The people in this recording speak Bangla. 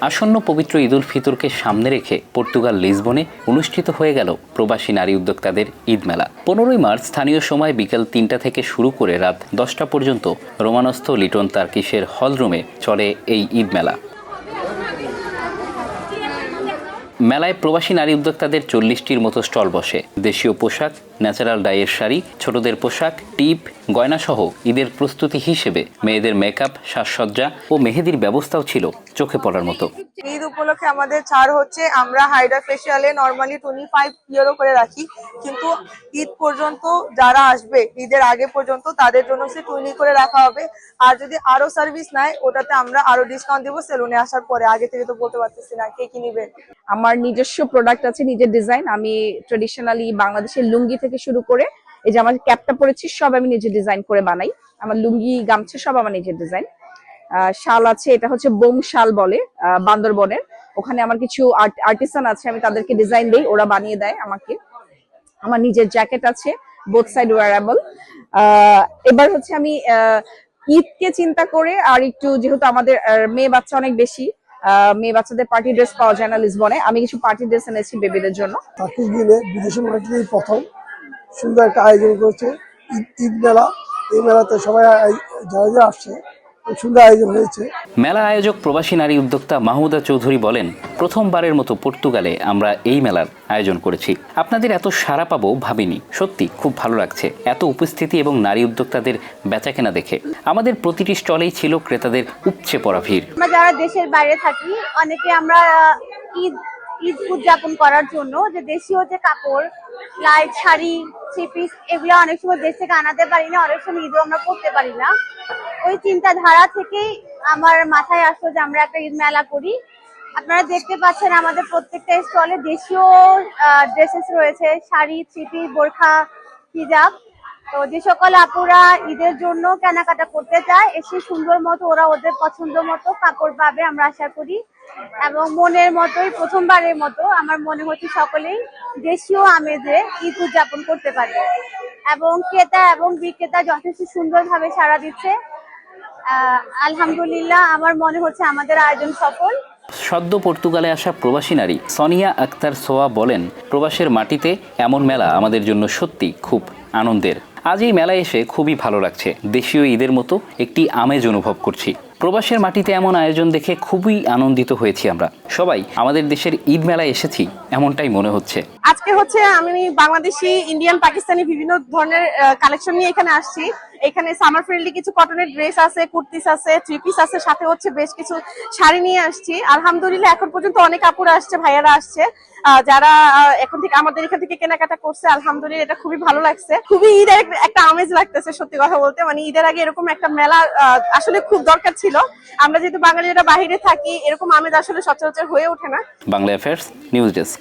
আসন্ন পবিত্র ঈদুল ফিতরকে সামনে রেখে পর্তুগাল লিসবনে অনুষ্ঠিত হয়ে গেল প্রবাসী নারী উদ্যোক্তাদের ঈদ মেলা। পনেরোই মার্চ স্থানীয় সময় বিকেল তিনটা থেকে শুরু করে রাত দশটা পর্যন্ত রোমানস্থ লিটন তার্কিসের হলরুমে চলে এই ঈদ মেলা। মেলায় প্রবাসী নারী উদ্যোক্তাদের চল্লিশটির মতো স্টল বসে। দেশীয় পোশাক, ন্যাচারাল ডাইয়ের শাড়ি, ছোটদের পোশাক, টিপ, গয়নাসহ ঈদের প্রস্তুতি হিসেবে মেয়েদের মেকআপ, সাজসজ্জা ও মেহেদির ব্যবস্থাও ছিল চোখে পড়ার মতো। ঈদ উপলক্ষে আমাদের ছাড় হচ্ছে। আমরা হাইড্রা ফেশিয়ালে নর্মালি টোয়েন্টি ফাইভ ইউরো করে রাখি। কিন্তু ঈদ পর্যন্ত যারা আসবে, ঈদের আগে পর্যন্ত তাদের জন্য সে টোয়েন্টি করে রাখা হবে। আর যদি আরও সার্ভিস নেয়, ওটাতে আমরা আরও ডিসকাউন্ট দিব সেলুনে আসার পরে। আগে থেকে তো বলতে পারতেছি না, কে কি নিবে? আমার নিজস্ব প্রোডাক্ট আছে, নিজের ডিজাইন আমি ট্রেডিশনালি বাংলাদেশের লুঙ্গি থেকে শুরু করে, এই যে আমার ক্যাপটা পরেছি, সব আমি নিজে ডিজাইন করে বানাই। আমার লুঙ্গি, গামছা সব আমার নিজের ডিজাইন শাল আছে, এটা হচ্ছে বোম শাল বলে বান্দরবনের। ওখানে আমার কিছু আর্টিসান আছে, আমি তাদেরকে ডিজাইন দিই, ওরা বানিয়ে দেয় আমাকে। আমার নিজের জ্যাকেট আছে বোথ সাইড ওয়ারেবল এবার হচ্ছে আমি ঈদকে চিন্তা করে আর একটু, যেহেতু আমাদের মেয়ে বাচ্চা অনেক বেশি মেয়ে বাচ্চাদের পার্টি ড্রেস পাওয়া যায় না লিসবনে আমি কিছু পার্টি ড্রেস এনেছি বেবিদের জন্য। গিলে বিদেশি মার্কেটে প্রথম। সুন্দর একটা আয়োজন করেছে ঈদ মেলা। এই মেলাতে সবাই যারা যারা আসছে। সুন্দর আয়োজন হয়েছে। মেলা আয়োজক প্রবাসী নারী উদ্যোক্তা মাহমুদা চৌধুরী বলেন প্রথমবারের মতো পর্তুগালে আমরা এই মেলার আয়োজন করেছি। আপনাদের এত সাড়া পাবো ভাবিনি। সত্যি খুব ভালো লাগছে। এত উপস্থিতি এবং নারী উদ্যোক্তাদের বেচাকেনা দেখে। আমাদের প্রতিটি স্টলেই ছিল ক্রেতাদের উপচে পড়া ভিড়। আমরা যারা দেশের বাইরে থাকি অনেকে আমরা ঈদ ঈদ উদযাপন করার জন্য, যে দেশীয় যে কাপড় লাইট শাড়ি, থ্রি পিস, এগুলো অনেক সময় দেশ থেকে আনাতে পারি না, অনেক সময় ঈদও আমরা করতে পারি না। ওই চিন্তাধারা থেকেই আমার মাথায় আসলো যে আমরা একটা ঈদ মেলা করি। আপনারা দেখতে পাচ্ছেন আমাদের প্রত্যেকটা স্টলে দেশীয় ড্রেসেস রয়েছে, শাড়ি, থ্রি পিস, বোরখা, হিজাব। তো যে সকল আপুরা ঈদের জন্য কেনাকাটা করতে চায়, এসে সুন্দর মতো ওরা ওদের পছন্দ মতো কাপড় পাবে, আমরা আশা করি। এবং মনের মতোই, প্রথমবারের মতো আমার মনে হচ্ছে সকলেই দেশীয় আমেজে ঈদ উদযাপন করতে পারবে। এবং ক্রেতা এবং বিক্রেতা যথেষ্ট সুন্দরভাবে সাড়া দিচ্ছে। আলহামদুলিল্লাহ, আমার মনে হচ্ছে আমাদের আয়োজন সফল। সদ্য পর্তুগালে আসা প্রবাসী নারী সনিয়া আক্তার সোয়া বলেন, প্রবাসের মাটিতে এমন মেলা আমাদের জন্য সত্যি খুব আনন্দের। আজ এই মেলায় এসে খুবই ভালো লাগছে। দেশীয় ঈদের মতো একটি আমেজ অনুভব করছি। প্রবাসের মাটিতে এমন আয়োজন দেখে খুবই আনন্দিত হয়েছি আমরা। সবাই, আমাদের দেশের ঈদ মেলায় এসেছি, এমনটাই মনে হচ্ছে। আজকে হচ্ছে আমি বাংলাদেশি, ইন্ডিয়ান, পাকিস্তানি বিভিন্ন ধরনের কালেকশন নিয়ে এখানে আসছি। এখানে সামার ফ্রেন্ডলি কিছু কটনের ড্রেস আছে, কুর্তিস আছে থ্রি পিস আছে, সাথে হচ্ছে বেশ কিছু শাড়ি নিয়ে আসছি। আলহামদুলিল্লাহ, এখন পর্যন্ত অনেক কাপড় আসছে, ভাইয়ারা আসছে। যারা এখন থেকে আমাদের এখান থেকে কেনাকাটা করছে, আলহামদুলিল্লাহ, এটা খুবই ভালো লাগছে। খুবই ঈদের একটা আমেজ লাগতেছে, সত্যি কথা বলতে। মানে ঈদের আগে এরকম একটা মেলা আসলে খুব দরকার ছিল। আমরা যেহেতু বাঙালিরা বাইরে থাকি, এরকম আমেজ আসলে সচরাচর হয়ে ওঠে না। Bangla affairs news desk